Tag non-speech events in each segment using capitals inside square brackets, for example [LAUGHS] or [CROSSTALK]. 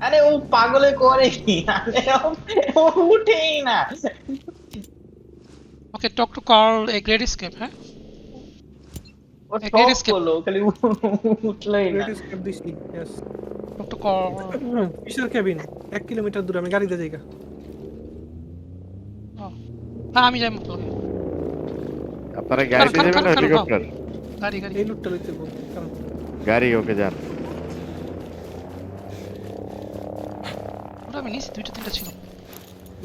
আরে ও পাগলে করে কি আরে ও- উঠেই না। Okay talk to call a great escape হ্যাঁ? ও খালি উঠলোই না। Escape দিছি yes. টক টু কল কিসের কেবিন এক কিলোমিটার দূরে আমি গাড়িতে যাই গা। হ্যাঁ আমি যাই মতো আপনারা গাড়িতে যাবেন হেলিকপ্টার গাড়ি গাড়ি। এই লুটটা লইতে বল গাড়ি ওকে যান। আমি নিছি দুইটা তিনটা ছিল।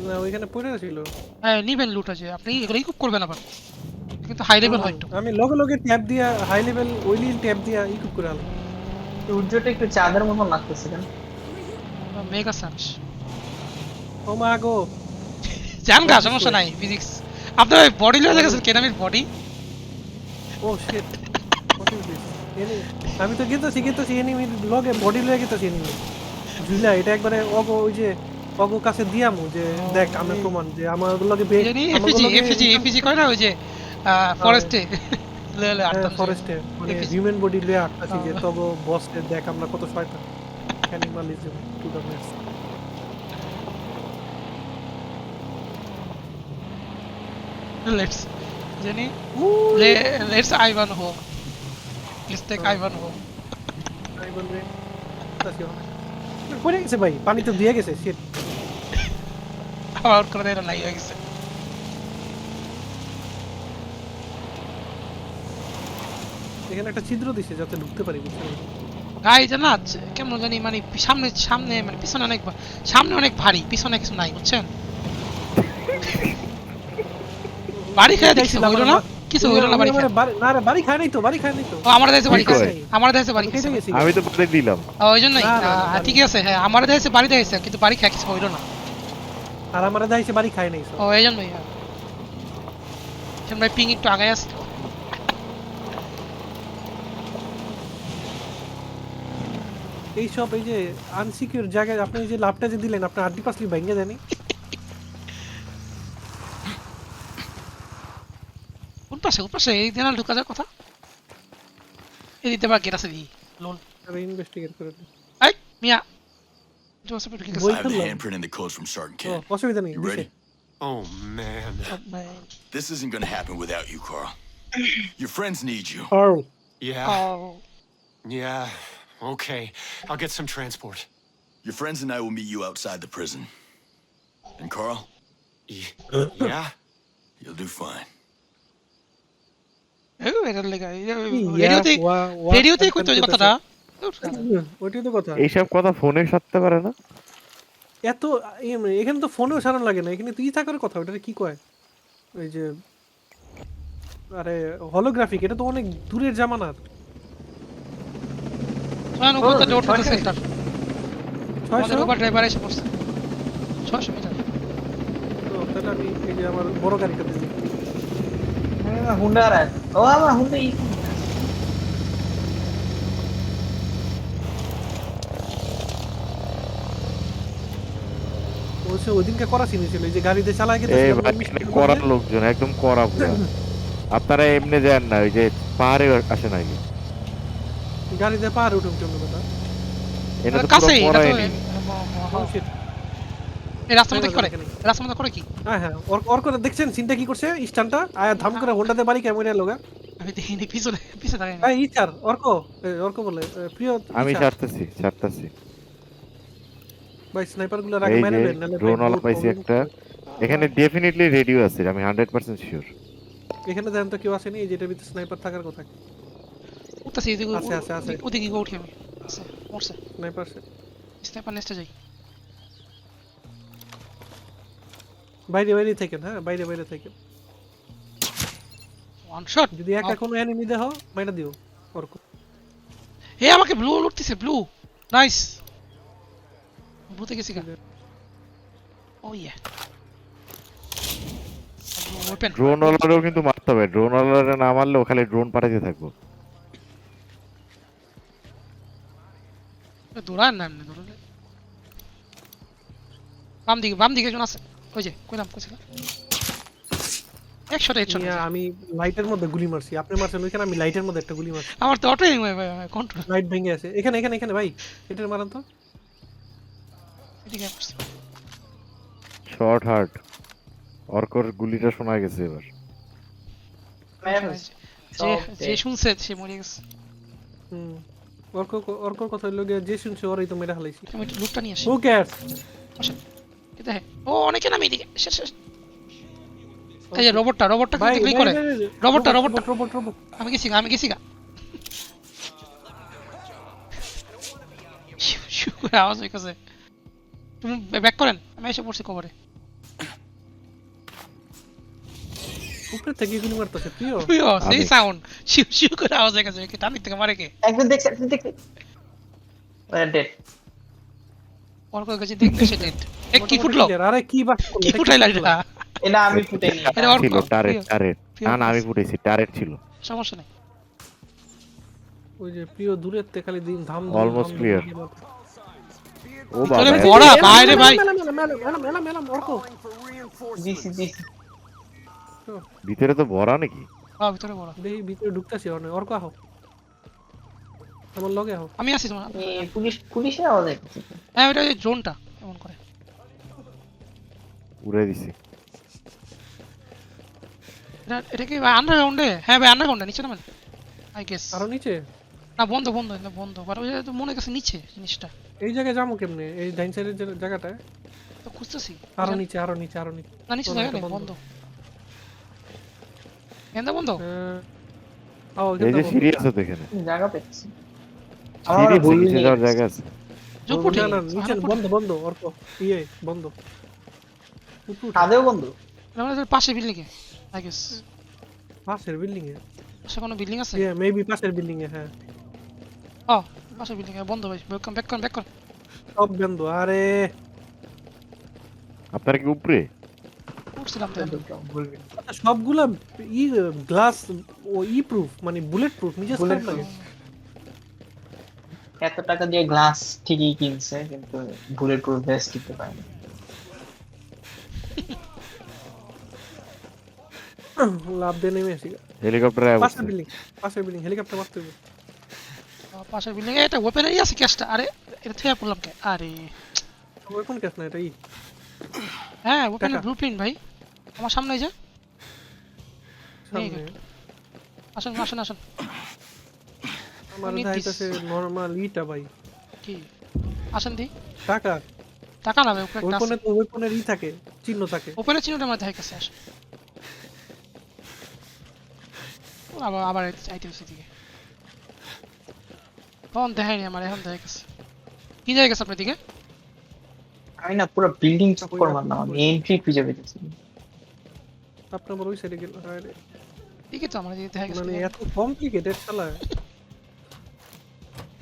না ওইখানে পড়ে ছিল। হ্যাঁ নিবেন লুট আছে আপনি এগুলো ইকুপ করবেন আবার। কিন্তু হাই লেভেল হয় একটু। আমি লগে লগে ট্যাপ দিয়া হাই লেভেল ওইলি ট্যাপ দিয়া ইকুপ করে আনলাম। সূর্যটা একটু চাঁদের মতন লাগতেছে কেন? মেগা সার্চ ও মা গো। জান গা সমস্যা নাই ফিজিক্স আপনার বডি লয়ে গেছেন কেনামির বডি ও শিট আমি তো গেতেছি গেতেছি এনিমির লগে বডি লয়ে গেতেছি এনিমি ঝুলা এটা একবারে অগো ওই যে অগো কাছে দিয়ামু যে দেখ আমি প্রমাণ যে আমার লগে বে জানি এফজি এফজি এফজি করে না ওই যে ফরেস্টে [LAUGHS] লে লে আটটা ফরেস্টে মানে হিউম্যান বডি লয়ে আটকাছি যে তগো বসকে দেখ আমরা কত শয়তান। Cannibalism to the max let's জানি। লেটস আইভান হো লেটস টেক আইভান হো আই বলবে তাসিও পড়ে গেছে ভাই পানি তো দিয়ে গেছে শিট আবার করে দেয় নাই হয়ে গেছে। এখানে একটা ছিদ্র দিছে যাতে ঢুকতে পারি বুঝছেন? গাড়ি যে না কেমন জানি মানে সামনে সামনে মানে পিছনে অনেক সামনে অনেক ভারী পিছনে কিছু নাই বুঝছেন? [LAUGHS] বাড়ি খেয়ে দেখছি না? কিছু হইল না বাড়ি খেয়ে। না রে বাড়ি খায় নাই তো বাড়ি খায় নাই তো। আমার দেশে বাড়ি? খেয়েছে আমার দেশে বাড়ি গেছি। আমি তো বলে দিলাম। ওই জন্যই। বাড়ি- ঠিক আছে হ্যাঁ আমার দেশে বাড়ি কিন্তু বাড়ি খেয়ে কিছু হইল না। আর আমার দাইছে বাড়ি খায় নাই ও এই জন্যই হ্যাঁ। ভাই পিং একটু আগে আসতো এই সব এই যে আনসিকিউর জায়গায় আপনি যে লাভটা যে দিলেন আপনার আড্ডি পাসলি ভেঙে দেয়নি? কোন পাশে কোন পাশে এই দিন ঢুকা যায় কথা এই দিতে বা গেট আছে দি লোন আমি ইনভেস্টিগেট করে দিই। এই মিয়া জোসেফ ঢুকে গেছে বই I have the খুললাম। handprint and the codes from Sergeant O, Ken. অসুবিধা নেই You দিছে। ready? Oh man. This isn't gonna happen without you, Carl. Your friends need you. Carl, Yeah. Oh, Yeah. Okay. I'll get some transport. Your friends and I will meet you outside the prison. And Carl, Y- yeah. you'll do fine. Happened কইতো এই to কথাটা। ওইটাই তো কথা। এইসব কথা ফোনে সারতে পারে না? এত এখানে তো ফোনেও সারান লাগে না এখানে তুই থাকার কথা ওটা কি কয়? ওই যে আরে হলোগ্রাফিক এটা তো অনেক দূরের জামানার। সোয়ান উপর তো ডোর সেন্টার। আমাদের ছয়শো ড্রাইভার এসে পড়ছে। 600 মিটার। তো তাহলে আমি এই যে আমার বড় গাড়িটা দিই হুন্ডা আর ও আমার হুন্ডা ই বলছে ওইদিনকে করা চিনি ছিল এই যে গাড়িতে চালায় গেছে এই ভাই এখানে করার লোকজন একদম করা পুরা আপনারা এমনি যান না ওই যে পাহাড়ে আসে নাকি গাড়িতে পার উঠুন জন্য কথা এটা তো কাছে পুরো এটা এই রাস্তার মধ্যে করে? রাস্তার মধ্যে করে কি? হ্যাঁ হ্যাঁ। ওর ওর করে দেখছেন? সিনটা কি করছে? স্টানটা? আয়া ধাম করে হোন্ডাতে বাড়ি কেমন লোগা। আমি দেখিনি পিছনে পিছনে থাকে এই ইচার অর্ক অর্ক বলে প্রিয় আমি ছাড়তেছি ছাড়তেছি। ভাই স্নাইপারগুলো রাখে মেরে যে নেন ড্রোন ওয়ালা পাইছি একটা। এখানে ডেফিনেটলি রেডিও আছে আমি হান্ড্রেড পার্সেন্ট শিওর এখানে দেখেন তো কেউ আসেনি এই যেটার ভিতরে স্নাইপার থাকার কথা। উঠতেছি এদিকে আছে, আছে, আছে। ওদিকে উঠি আমি। আছে মরছে স্নাইপার স্নাইপার নেক্সটে যাই। বাইরে বাইরে থাকেন হ্যাঁ বাইরে বাইরে থাকেন। ওয়ান শট যদি একা কোনো এনিমি দেহ মাইরা দিও অর্ক হে আমাকে ব্লু লুটতেছে ব্লু নাইস ব্লুতে গেছি গা। ও ইয়া ওপেন ড্রোন ওয়ালারও কিন্তু মারতে হবে। ড্রোন ওয়ালারে না মারলেও খালি ড্রোন পাঠাতে থাকব। দৌড়ান না এমনি দৌড়ালে বাম দিকে বাম দিকে একজন আছে। ওই যে কইলাম কইছিল একশোটা একশো ইয়া, আমি লাইটের মধ্যে গুলি মারছি। আপনি মারছেন ওইখানে আমি লাইটের মধ্যে একটা গুলি মারছি। আমার তো অটোই কন্ট্রোল লাইট ভেঙে আছে। এখানে এখানে এখানে ভাই এটার মারান তো। এদিকে শর্ট হার্ট। অর্কর গুলিটা শোনা গেছে এবার। যে যে শুনছে সে মরে গেছে। হুম। অর্ক অর্কর কথা হইল গিয়ে যে শুনছে ওরই তো মেরে হালাইছি। আমি একটু লুকটা নিয়ে আসি। ও ক্যাট এই দেখে ও অনেকে নামে এদিকে। শেষ শেষ। এই যে রোবটটা রোবটটা ভাই ক্লিক করে। রোবটটা রোবটটা রোবট রোবট আমি গেছি আমি গেছি গা। শিউ, শিউ করে আওয়াজ হইতেছে। তুমি ব্যাক করেন। আমি এসে পড়ছি উপরে থেকে গুলি মারতেছে প্রিয়। তুইও সেই সাউন্ড শিউ শিউ করে আওয়াজ হইতেছে। কি থেকে মারে কে? দেখছে ডেড ওর কই গেছে সে ডেড এ কি ফুটলো? আরে কি বাস কি ফুটাইলা এটা এটা আমি ফুটেনি এটা ওর ছিল টারেট টারেট না না আমি বলছে। টারেট ছিল। সমস্যা নেই। ওই যে প্রিয় দূরের থেকে খালি দিন ধাম Almost clear. ও ভিতরে বাইরে ভাই। অর্ক। দিছি দিছি। তো ভরা নাকি? হ্যাঁ ভিতরে ভরা দেখি ভিতরে ঢুকতেছি অর্ক আহো। আমার লগে আহো আমি আছি তোমার আমি পুলিশ পুলিশের আওয়াজ দেখছি হ্যাঁ ওটা ওই জোনটা এমন করে। উড়ে দিছি। এটা এটা কি আন্ডারগ্রাউন্ডে হ্যাঁ ভাই আন্ডারগ্রাউন্ডে নিচে নামেন। আই গেস আরও নিচে? না বন্ধ বন্ধ এটা বন্ধ। বাট ওই তো মনে কাছে নিচে জিনিসটা। এই জায়গায় যাব কেমনে? এই ডাইন সাইডের জায়গাটায়? তো খুঁজতেছি। আরও নিচে আরও নিচে আরও নিচে। না নিচে জায়গা নেই বন্ধ। এন্দা বন্ধ? আহ, আও এই যে। সিঁড়ি আছে এখানে? জায়গা পেয়েছি। সিঁড়ি ভুল নিচে যাওয়ার জায়গা আছে। জুপুটি না না নিচে বন্ধ বন্ধ অর্ক ইয়ে বন্ধ। উপরে উঠো। কাঁদেও পাশে বিল্ডিং এ আই গেস পাশের বিল্ডিং এ পাশে কোনো বিল্ডিং আছে? ইয়ে মেবি পাশের বিল্ডিং এ হ্যাঁ। ও পাশে বিল্ডিং এ বন্ধ ভাই ব্যাক কর ব্যাক কর ব্যাক কর। সব বন্ধ আরে। আপনার কি উপরে? উঠছিলাম। ভুলবি সবগুলা ই গ্লাস ও ই প্রুফ মানে বুলেট প্রুফ নিজে Bullet লাগে। এত টাকা দিয়ে গ্লাস ঠিকই কিনছে কিন্তু বুলেট প্রুফ ভেস্ট কিনতে পারেনি। [LAUGHS] লাভ দিয়ে নেমে আসি। হেলিকপ্টারে পাশের বিল্ডিং পাশের বিল্ডিং হেলিকপ্টার মারতে হবে। ও, পাশের বিল্ডিং এ এটা ওপেনারই আছে ক্যাশটা আরে এটা থেকে পড়লাম কে? আরে। ওই কোন কেস না এটা ই। হ্যাঁ ওপেনের। ব্লুপ্রিন্ট ভাই। আমার সামনে যে। আসুন আসুন আসুন। আমার নিতিস। নরমাল ইটা ভাই। কি? আসেন দি। টাকা? টাকা না উপরে একটা কোণে তো ওই ই থাকে চিহ্ন থাকে। ওপেনের চিহ্নটা আমার দেখা গেছে আবার আবার আইতে হচ্ছে দিকে তখন দেখায়নি আমার এখন দেখা গেছে কি দেখা গেছে আপনার দিকে? আমি না পুরো বিল্ডিং চক্কর মারলাম আমি এন্ট্রি খুঁজে পেতেছি। আপনার ওই সাইডে গেল আরে দিকে তো আমার দিকে দেখা গেছে মানে এত কমপ্লিকেটেড খেলা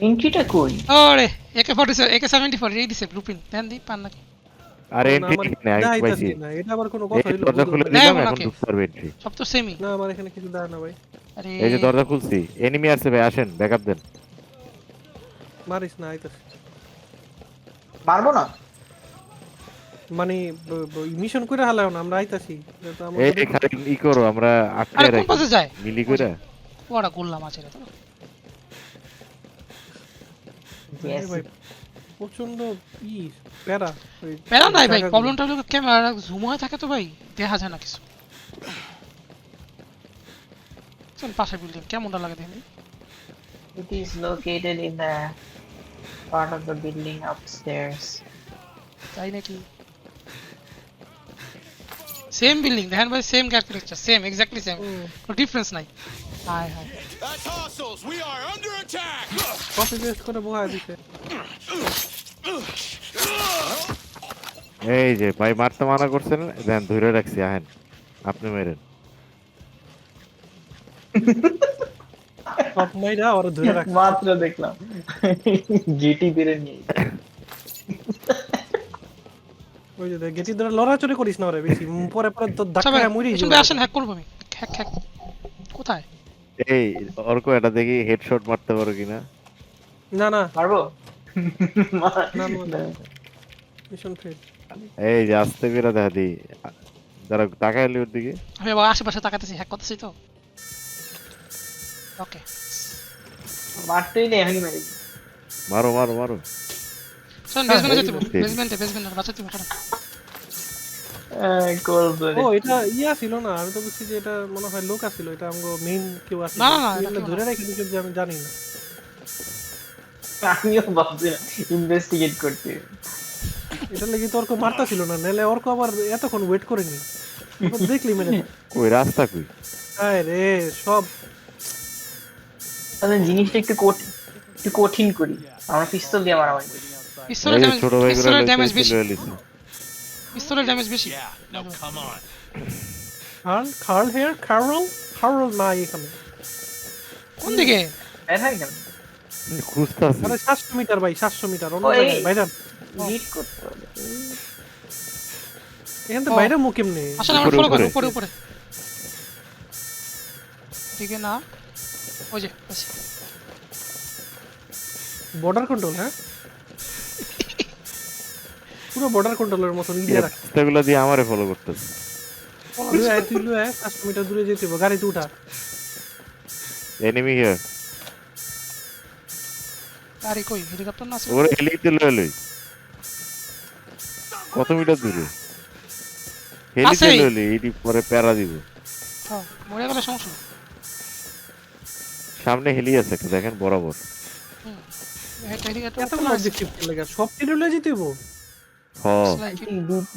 এন্ট্রিটা কই? ওরে একে ফর্টি একে সেভেন্টি ফোর এই দিছে ব্লুপ্রিন্ট দেন দি পান নাকি আর না, এন্ট্রি আমার নেই আমি পাইছি। না এটা আবার কোনো কথা দরজা খুলে। দিলাম এখন ওনাকে। ঢুকতে পারবে এন্ট্রি। সব তো সেমই না আমার এখানে কিছু না ভাই। আরে এই যে দরজা খুলছি এনিমি আছে ভাই আসেন ব্যাকআপ দেন। মারিস না আইতাস পারব না? মানে মিশন করে হালাও না আমরা আইতাছি। এই খালি ই করো আমরা আটকে রাখি। মিলি করে ওরা গোল্লা মাছের তো। আরে ভাই প্রচণ্ড ই প্যারা। ওই প্যারা নাই ভাই জায়গাগুলো। প্রবলেমটা হলো ক্যামেরা জুম হয়ে থাকে তো ভাই দেখা যায় না কিছু। চল পাশে বিল্ডিং কেমনটা লাগে দেখি। It is located in the part of the building upstairs. তাই নাকি? সেম বিল্ডিং দেখেন ভাই same architecture same exactly same হুম, কোনো ডিফারেন্স নাই। হাই হাই কপি পেস্ট করে বহায় দিছে এই যে ভাই মারতে মানা করছেন দেন ধরে রাখছি আহেন আপনি মেরেন সব মাইরা ওরা ধরে রাখছে মাত্র দেখলাম জিটি বেড়ে নিয়ে ওই যে গেটি ধরে লড়াচড়ি করিস না ওরে বেশি পরে পরে তো ধাক্কা পিছন আসেন হ্যাক করব আমি হ্যাক হ্যাক কোথায় এই অর্ক এটা দেখি হেডশট মারতে পারো কিনা না না। পারব মিশন ফেল এই যে আসতে বেরা দেখা দি। যারা তাকাইলি ওর দিকে। আমি আবার আশেপাশে তাকাতেছি হ্যাক করতেছি তো। ওকে মারতেই নেই এখনই মেরে? মারো মারো মারো। হ্যাঁ, বেসমেন্টে যেতে বেসমেন্টে বেসমেন্টে বাঁচাতে কল ও এটা ইয়া ছিল না? আমি তো বুঝছি যে এটা মনে হয় লোক আছিল এটা আমগো মেইন কেউ আছে না, না, ধরে রেখে দিয়েছে আমি জানি না। আমিও ভাবছি ইনভেস্টিগেট করতে। এটা লাগি তো অর্ক মারতা ছিল না নাহলে অর্ক আবার এতক্ষণ ওয়েট করেনি? দেখলি মেরে। কই রাস্তা কই? আয় রে সব। তাহলে জিনিসটা একটু কঠিন একটু কঠিন করি। আমরা পিস্তল দিয়ে মারামারি করি। পিস্তলের ড্যামেজ পিস্তলের ড্যামেজ বেশি। পিস্তলের ড্যামেজ বেশি। খাল খাল হেয়ার খারল খারল না এখানে। কোন দিকে? হয় কেন খুঁজতাছি। সাতশো মিটার ভাই সাতশো মিটার অন্য জায়গায়। বাইরে হিট করতে হবে। এখান থেকে বাইরে মুখ কেমনে আসলে আমরা ফলো করো উপরে। উপরে দিকে না ওই যে। বর্ডার কন্ট্রোল হ্যাঁ? পুরো বর্ডার কন্ট্রোলের মতন ইয়ে রাখ। রাস্তাগুলো দিয়ে আমারে ফলো করতেছে। তুই আয় তুই লয়ে আয় সাতশো মিটার দূরে যেতে হবে গাড়িতে উঠা। এনিমি হিয়ার আরে কই হেলিকপ্টার না আছে? ওরে হেলিতে লয়ে লই। কত মিটার দূরে? হেলিতে লয়ে লই এটি পরে প্যারা দিব। হ্যাঁ, মরে গেলে সমস্যা সামনে হেলি আছে দেখেন বরাবর। অবজেক্টিভ লেগে সব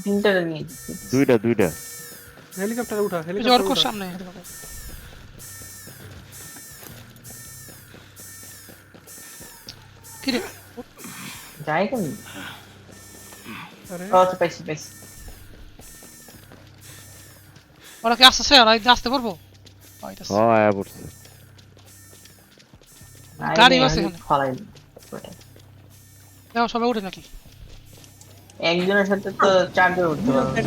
তিনটা নিয়ে দুইটা দুইটা। হেলিকপ্টারে উঠা হেলিকপ্টারে সামনে হেলিকপ্টার। কিরে যাই কেন আচ্ছা পাইছি পাইছি ওরা কি আসতেছে আর আসতে পারব আইতাছে। আয়া পড়ছে গাড়ি আছে এখানে। ফালাই সবাই উঠে নাকি একজনের সাথে তো চারজন উঠতে পারবে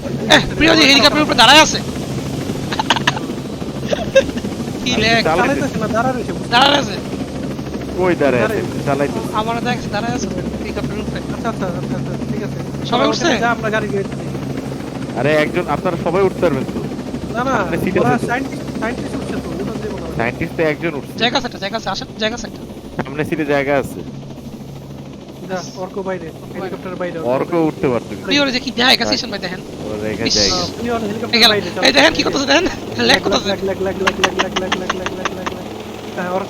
প্রিয় যে হেলিকপ্টারের উপরে দাঁড়ায় আছে কি লেগ চালাইতে চালাইতেছে না দাঁড়া রয়েছে দাঁড়ায় আছে কই দাঁড়ায় আছে চালাইতে আমার দেখছে দাঁড়ায় আছে হেলিকপ্টারের উপরে আচ্ছা আচ্ছা আচ্ছা আচ্ছা, ঠিক আছে সবাই উঠছে? আমরা গাড়ি গিয়ে আরে একজন আপনারা সবাই উঠতে পারবেন তো না না ওরা তো। সায়েন্টিস্ট সায়েন্টিস্ট উঠছে তো ওটা দেবো না সায়েন্টিস্ট তো একজন উঠছে জায়গা আছে একটা জায়গা আছে আসেন জায়গা আছে একটা সামনে সিটে জায়গা আছে অর্ক বাইরে হেলিকপ্টার বাইরে অর্ক উঠতে পারতো কি দেয় কাছে ভাই দেখেন ওর হেলিকপ্টার বাইরে এই দেখেন কি করতেছে দেখেন লেগ করতেছে লাগ লাগ লাগ লাগ লাগ লাগ লাগ লাগ লাগ লাগ হ্যাঁ অর্ক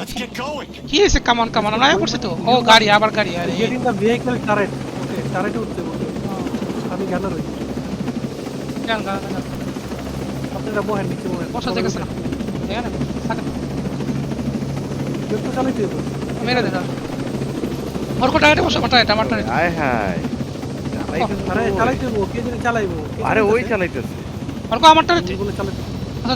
Let's get going. কি হয়েছে? কামান কামান আমরা পড়ছে তো। ও গাড়ি আবার গাড়ি আরে। Get in the vehicle turret okay টারেটে উঠতে বলতে আমি গানার হই গান গান গান। আপনারা বহেন নিচে বহেন। বসা জায়গা আছে না জায়গা না থাকে না। একটু চালাইতে হবে। মেরে দে ওর কোটা এটা বসে মাটা এটা মাটা আয় হায় আরে চালাইতে হবে কে জানি চালাইবো আরে ওই চালাইতেছে? ওর কো আমারটা বলে চালাইতে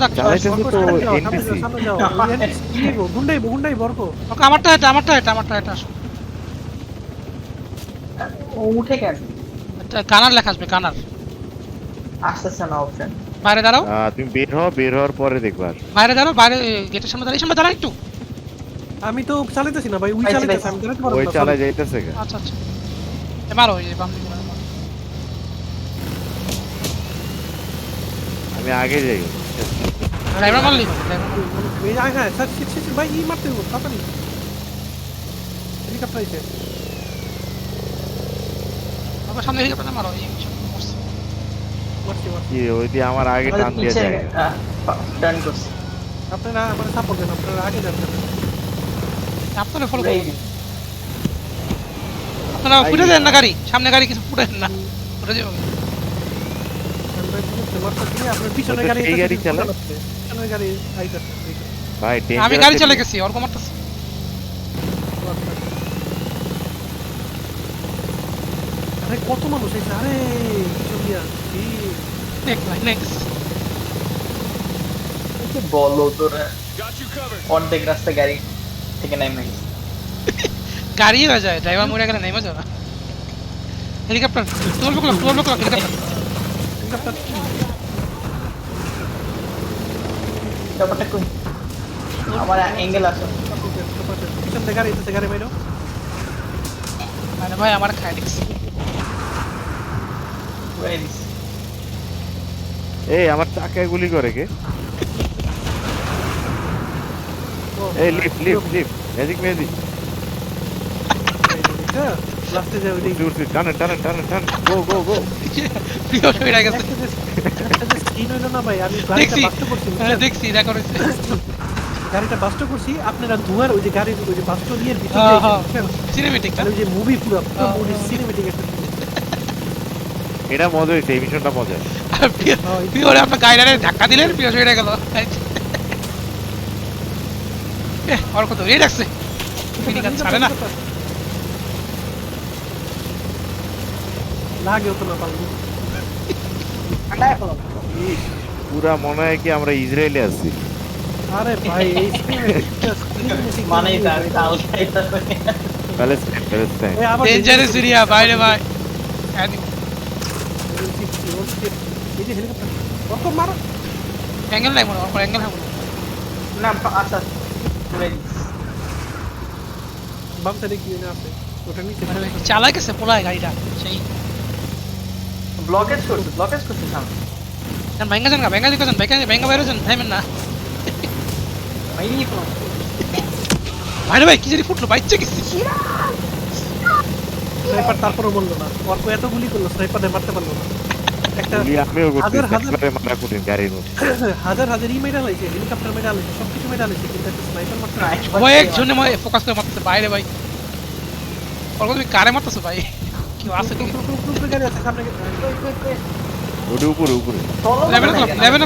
দেখ চালাইতেছে অর্ক তো সামনে যাও, সামনে এনপিসি যাও, সামনে যাও। ওই NPC নিবো, গুন্ডাই গুন্ডাই বর্ক। ওকে আমারটা এটা আমারটা এটা আমারটা এটা আসো। ও উঠে কেন কানার লেখা আসবে কানার। আসতেছে না অপশন বাইরে দাঁড়াও। তুমি বের হও বের হওয়ার পরে দেখবা। বাইরে দাঁড়াও বাইরে গেটের সামনে দাঁড়াই সামনে দাঁড়া একটু। আমি তো চালাইতেছি না ভাই উই পাইছি, আমি চালাইতে পারব ওই না যাইতেছে আচ্ছা আচ্ছা। এ মারো এই বাম দিকে মারো, মারো। আমি আগে যাই। ড্রাইভার মারলি ড্রাইভার এই হ্যাঁ হ্যাঁ স্যার শিট শিট ভাই ই মারতে হবে তাড়াতাড়ি। হেলিকপ্টার আইছে। ওকে সামনে হেলিকপ্টার মারো এই সামনে মরছে। মারছি মারছি কি ওই দিয়ে আমার আগে টান দিয়ে যায়। করছে। আপনারা সাপোর্ট দেন আপনারা আগে যান। আপনারা ফলো এই করুন আপনারা ফুটে দেন না গাড়ি? সামনে গাড়ি কিছু ফুটে দেন না। ফুটে যাবে। আমি গাড়ি চলে গেছি ওর মারতেছে আরে কত মানুষ এসে আরে বলো তোরা. অর্ধেক রাস্তা গাড়ি থেকে নেমে গেছে। গাড়ি হয়ে যায় ড্রাইভার মরে গেলে নেমে যাবে helicopter twelve clock twelve clock helicopter আমার অ্যাঙ্গেল আছে ভাই আমার খাই এই, আমার চাকায় গুলি করে কে? এই lift lift lift magic magic লাস্টে যে ওই উঠছি টানেন টানেন টানেন টানেন গো গো গো প্রিয় হয়ে গেছে। স্ক্রিন হইল না ভাই? আমি গাড়িটা বাস্ট করছি হ্যাঁ, দেখছি দেখা রয়েছে গাড়িটা বাস্ট করছি আপনারা ধোয়ার ওই যে গাড়ির ওই যে বাস্ট দিয়ে ভিতরে হ্যাঁ, হ্যাঁ। বুঝছেন? সিনেমেটিক ওই যে মুভি পুরো পুরো হ্যাঁ, মুভি হ্যাঁ। সিনেমেটিক একটা এটা মজা হয়েছে এই মিশনটা মজা প্রিয় প্রিয় আপনার গাড়িটারে ধাক্কা দিলেন প্রিয় হয়ে গেল। এ, ওর কত রেড আছে ছাড়ে না। লাগেও তো না পারব পুরা মনে হয় কি আমরা ইসরায়েলে আছি। আরে ভাই। [LAUGHS] তাও প্যালেস্টাইন প্যালেস্টাইন। ডেঞ্জারাস এরিয়া বাইরে ভাই। ওর। এই যে হেলিকপ্টার কত মারো? অ্যাঙ্গেল নাই মনে অ্যাঙ্গেল হবে না। না আচ্ছা। বাম সাইডে কি আছে। ওটা নিচে। মানে ভাই, চালাই গেছে পোলায় গাড়িটা। সেই ব্লকেজ করছে ব্লকেজ করছে সামনে। যান ভেঙ্গা যান ভেঙ্গা দিকে যান ভেঙ্গা ভেঙ্গা বাইরে যান থাইমেন না। ভাইরে ভাই কি জানি ফুটলো বাইচ্ছে গেছি। স্নাইপার তারপরও বলল না। অল্প এত গুলি করল স্নাইপারে মারতে পারল না। একটা হাজার হাজার- ই মেডাল হয়েছে হেলিকপ্টার মেডাল হয়েছে সব কিছু মেডাল হয়েছে কিন্তু একটা স্নাইপার মারতে। ভাই ফোকাস করে মারতেছে বাইরে ভাই। তুমি কারে মারতেছো ভাই? আছে আছে ওটা উপরে উপরে লেভেন লেভেন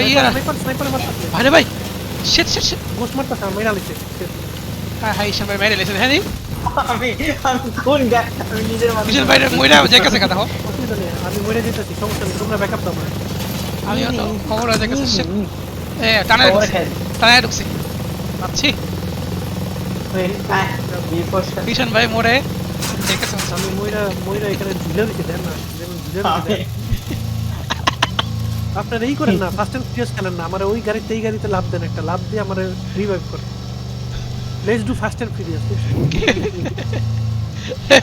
ইয়ে ভাই শেট শেট শেট গোস মারতেছে আর হয়েছে হ্যাঁ হ্যাঁ ভাই হ্যাঁ নি? আমি আমি কোন গা আমি নিজের মানুষ। ঈশান ভাই মইরা কাছে কথা আমি মরে যেতেছি সমস্যা নেই তোমরা ব্যাকআপ দাও। আমি তো খবর হয়ে শেট এ টানা ঢুকছি। খাই। ঢুকছি আচ্ছি ঈশান ভাই আছে আমি ময়রা ময়রা এখানে ঝুলে রয়েছে দেন না দেন। আপনারা এই করেন না ফার্স্ট এন্ড ফিউরিয়াস খেলেন না আমার ওই গাড়িতে এই গাড়িতে লাভ দেন একটা লাভ দিয়ে আমার রিভাইভ করে let's do first and furious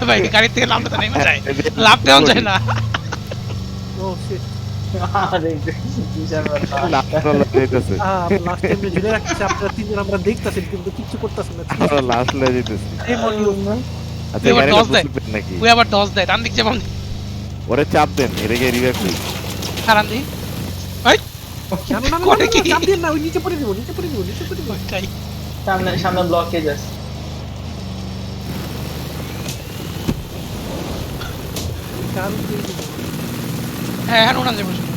ভাই গাড়ি থেকে নামতে নেমে যায় লাভ দেওয়া যায় না। ও শিট [LAUGHS] আচ্ছা ওরে চাপ দেন এটাকে রিভাইভ করি। দি। না, না, না? চাপ দিন না, ওই নিচে পড়ে দিব, নিচে পড়ে দিব, নিচে পড়ে দিব। সামনে সামনে ব্লকেজ আছে। হ্যাঁ হ্যাঁ উড়ান যাব